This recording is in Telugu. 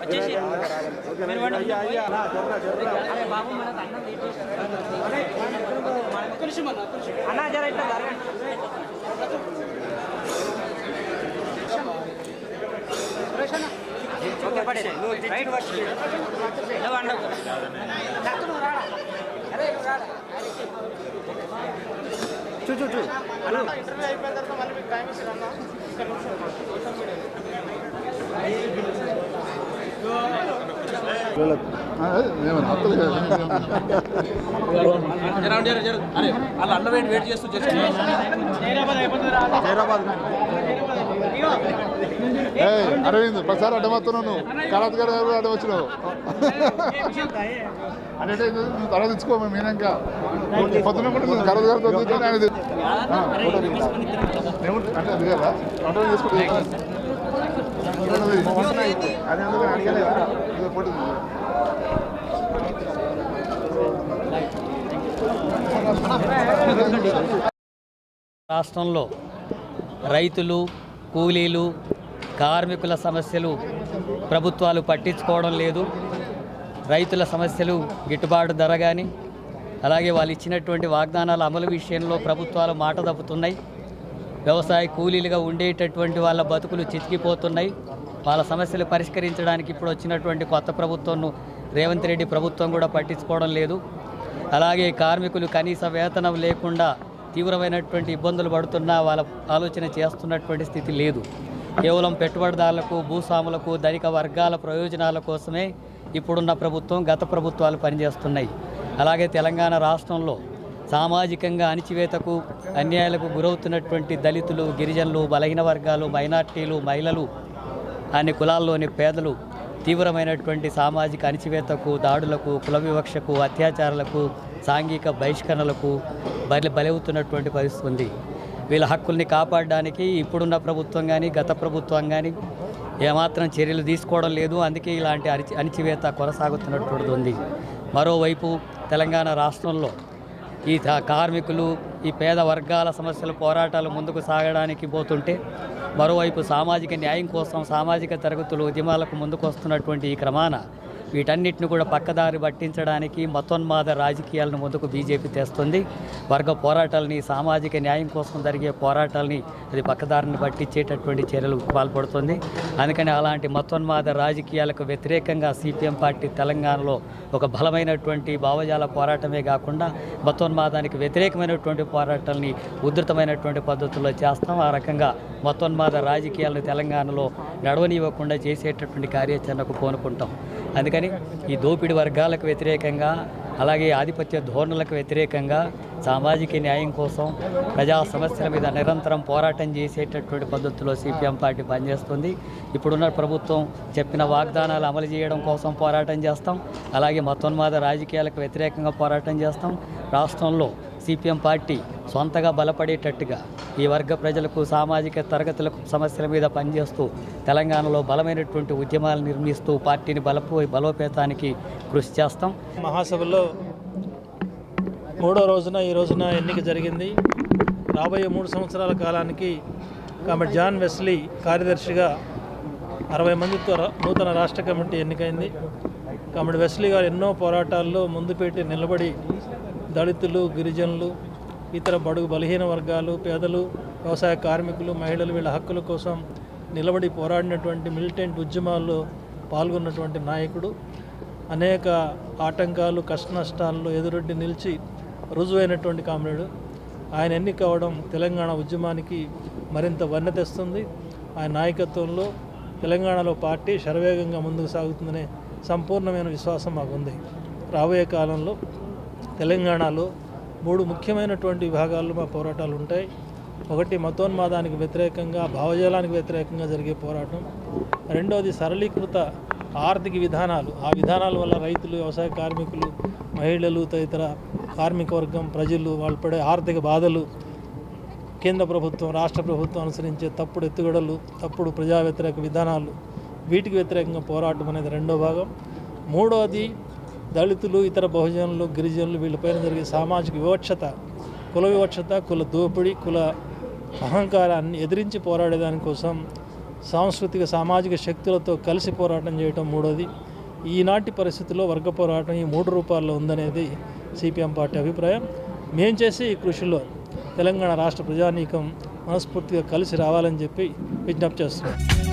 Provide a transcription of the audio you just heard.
వచ్చేసి. మీరు వాడిని అరే బాబు మనకు అన్నం వెయిట్ చేస్తుంది. అన్న జర ఇట్లా జరగండి. ఓకే పడే రైట్. నువ్వు అన్నావు చూ చూ చూ ఏమన్నా అత్తలు అరే వాళ్ళ అన్న వెయిట్ వెయిట్ చేస్తూ జస్ట్ ఏ అరవింద్ ప్రసాద్ అడ్డమవుతున్నావు నువ్వు కరాత్ గారు కూడా అడ్డమొచ్చినావు అంటే నువ్వు తర్వాత తెచ్చుకో మేము మీనాక పొద్దున కూడా నువ్వు కరాత్ గారు ఆయన? అంటే అది కదా అది అడగలేదా ఫోటో. రాష్ట్రంలో రైతులు కూలీలు కార్మికుల సమస్యలు ప్రభుత్వాలు పట్టించుకోవడం లేదు. రైతుల సమస్యలు గిట్టుబాటు ధర కానీ అలాగే వాళ్ళు ఇచ్చినటువంటి వాగ్దానాల అమలు విషయంలో ప్రభుత్వాలు మాట తప్పుతున్నాయి. వ్యవసాయ కూలీలుగా ఉండేటటువంటి వాళ్ళ బతుకులు చితికిపోతున్నాయి. వాళ్ళ సమస్యలు పరిష్కరించడానికి ఇప్పుడు వచ్చినటువంటి కొత్త ప్రభుత్వం రేవంత్ రెడ్డి ప్రభుత్వం కూడా పట్టించుకోవడం లేదు. అలాగే కార్మికులు కనీస వేతనం లేకుండా తీవ్రమైనటువంటి ఇబ్బందులు పడుతున్నా వాళ్ళ ఆలోచన చేస్తున్నటువంటి స్థితి లేదు. కేవలం పెట్టుబడిదారులకు భూస్వాములకు ధనిక వర్గాల ప్రయోజనాల కోసమే ఇప్పుడున్న ప్రభుత్వం గత ప్రభుత్వాలు పనిచేస్తున్నాయి. అలాగే తెలంగాణ రాష్ట్రంలో సామాజికంగా అణిచివేతకు అన్యాయాలకు గురవుతున్నటువంటి దళితులు గిరిజనులు బలహీన వర్గాలు మైనార్టీలు మహిళలు అన్ని కులాల్లోని పేదలు తీవ్రమైనటువంటి సామాజిక అణిచివేతకు దాడులకు కుల వివక్షకు అత్యాచారాలకు సాంఘిక బహిష్కరణలకు బలి బలవుతున్నటువంటి పరిస్థితి ఉంది. వీళ్ళ హక్కుల్ని కాపాడడానికి ఇప్పుడున్న ప్రభుత్వం కానీ గత ప్రభుత్వం కానీ ఏమాత్రం చర్యలు తీసుకోవడం లేదు. అందుకే ఇలాంటి అణిచి అణిచివేత కొనసాగుతున్నటువంటిది ఉంది. మరోవైపు తెలంగాణ రాష్ట్రంలో ఈ కార్మికులు ఈ పేద వర్గాల సమస్యల పోరాటాలు ముందుకు సాగడానికి పోతుంటే మరోవైపు సామాజిక న్యాయం కోసం సామాజిక తరగతులు ఉద్యమాలకు ముందుకు వస్తున్నటువంటి ఈ క్రమాన వీటన్నిటిని కూడా పక్కదారి పట్టించడానికి మతోన్మాద రాజకీయాలను ముందుకు బీజేపీ తెస్తుంది. వర్గ పోరాటాలని సామాజిక న్యాయం కోసం జరిగే పోరాటాలని అది పక్కదారిని పట్టించేటటువంటి చర్యలు పాల్పడుతుంది. అందుకని అలాంటి మతోన్మాద రాజకీయాలకు వ్యతిరేకంగా సిపిఎం పార్టీ తెలంగాణలో ఒక బలమైనటువంటి భావజాల పోరాటమే కాకుండా మతోన్మాదానికి వ్యతిరేకమైనటువంటి పోరాటాలని ఉధృతమైనటువంటి పద్ధతుల్లో చేస్తాం. ఆ రకంగా మతోన్మాద రాజకీయాలను తెలంగాణలో నడవనివ్వకుండా చేసేటటువంటి కార్యాచరణకు కోనుకుంటాం అందుకని ఈ దోపిడి వర్గాలకు వ్యతిరేకంగా అలాగే ఆధిపత్య ధోరణులకు వ్యతిరేకంగా సామాజిక న్యాయం కోసం ప్రజా సమస్యల మీద నిరంతరం పోరాటం చేసేటటువంటి పద్ధతిలో సిపిఎం పార్టీ పనిచేస్తుంది. ఇప్పుడున్న ప్రభుత్వం చెప్పిన వాగ్దానాలు అమలు చేయడం కోసం పోరాటం చేస్తాం. అలాగే మతోన్మాద రాజకీయాలకు వ్యతిరేకంగా పోరాటం చేస్తాం. రాష్ట్రంలో సిపిఎం పార్టీ సొంతగా బలపడేటట్టుగా ఈ వర్గ ప్రజలకు సామాజిక తరగతులకు సమస్యల మీద పనిచేస్తూ తెలంగాణలో బలమైనటువంటి ఉద్యమాలు నిర్మిస్తూ పార్టీని బలపో బలోపేతానికి కృషి చేస్తాం. మహాసభలో మూడో రోజున ఈ రోజున ఎన్నిక జరిగింది. రాబోయే మూడు సంవత్సరాల కాలానికి కాబట్టి జాన్ వెస్లీ కార్యదర్శిగా అరవై మందితో రా- నూతన రాష్ట్ర కమిటీ ఎన్నికైంది. కామెడ్ వెస్లీ గారు ఎన్నో పోరాటాల్లో ముందు పెట్టి నిలబడి దళితులు గిరిజనులు ఇతర బడుగు బలహీన వర్గాలు పేదలు వ్యవసాయ కార్మికులు మహిళలు వీళ్ళ హక్కుల కోసం నిలబడి పోరాడినటువంటి మిలిటెంట్ ఉద్యమాల్లో పాల్గొన్నటువంటి నాయకుడు. అనేక ఆటంకాలు కష్ట నష్టాల్లో ఎదురొడ్డి నిలిచి రుజువైనటువంటి కామ్రేడు. ఆయన ఎన్నిక అవడం తెలంగాణ ఉద్యమానికి మరింత వన్నె తెస్తుంది. ఆయన నాయకత్వంలో తెలంగాణలో పార్టీ శరవేగంగా ముందుకు సాగుతుందనే సంపూర్ణమైన విశ్వాసం మాకుంది. రాబోయే కాలంలో తెలంగాణలో మూడు ముఖ్యమైనటువంటి విభాగాల్లో మా పోరాటాలు ఉంటాయి. ఒకటి మతోన్మాదానికి వ్యతిరేకంగా భావజాలానికి వ్యతిరేకంగా జరిగే పోరాటం. రెండవది సరళీకృత ఆర్థిక విధానాలు. ఆ విధానాల వల్ల రైతులు వ్యవసాయ కార్మికులు మహిళలు తదితర కార్మిక వర్గం ప్రజలు వాళ్ళు పడే ఆర్థిక బాధలు కేంద్ర ప్రభుత్వం రాష్ట్ర ప్రభుత్వం అనుసరించే తప్పుడు ఎత్తుగడలు తప్పుడు ప్రజా వ్యతిరేక విధానాలు వీటికి వ్యతిరేకంగా పోరాటం అనేది రెండో భాగం. మూడవది దళితులు ఇతర బహుజనులు గిరిజనులు వీళ్ళపైన జరిగే సామాజిక వివక్షత కుల వివక్షత కుల దోపిడీ కుల అహంకారాన్ని ఎదిరించి పోరాడేదానికోసం సాంస్కృతిక సామాజిక శక్తులతో కలిసి పోరాటం చేయటం మూడోది. ఈనాటి పరిస్థితుల్లో వర్గ పోరాటం ఈ మూడు రూపాల్లో ఉందనేది సిపిఎం పార్టీ అభిప్రాయం. మేం చేసే ఈ కృషిలో తెలంగాణ రాష్ట్ర ప్రజానీకం మనస్ఫూర్తిగా కలిసి రావాలని చెప్పి విజ్ఞప్తి చేస్తున్నాం.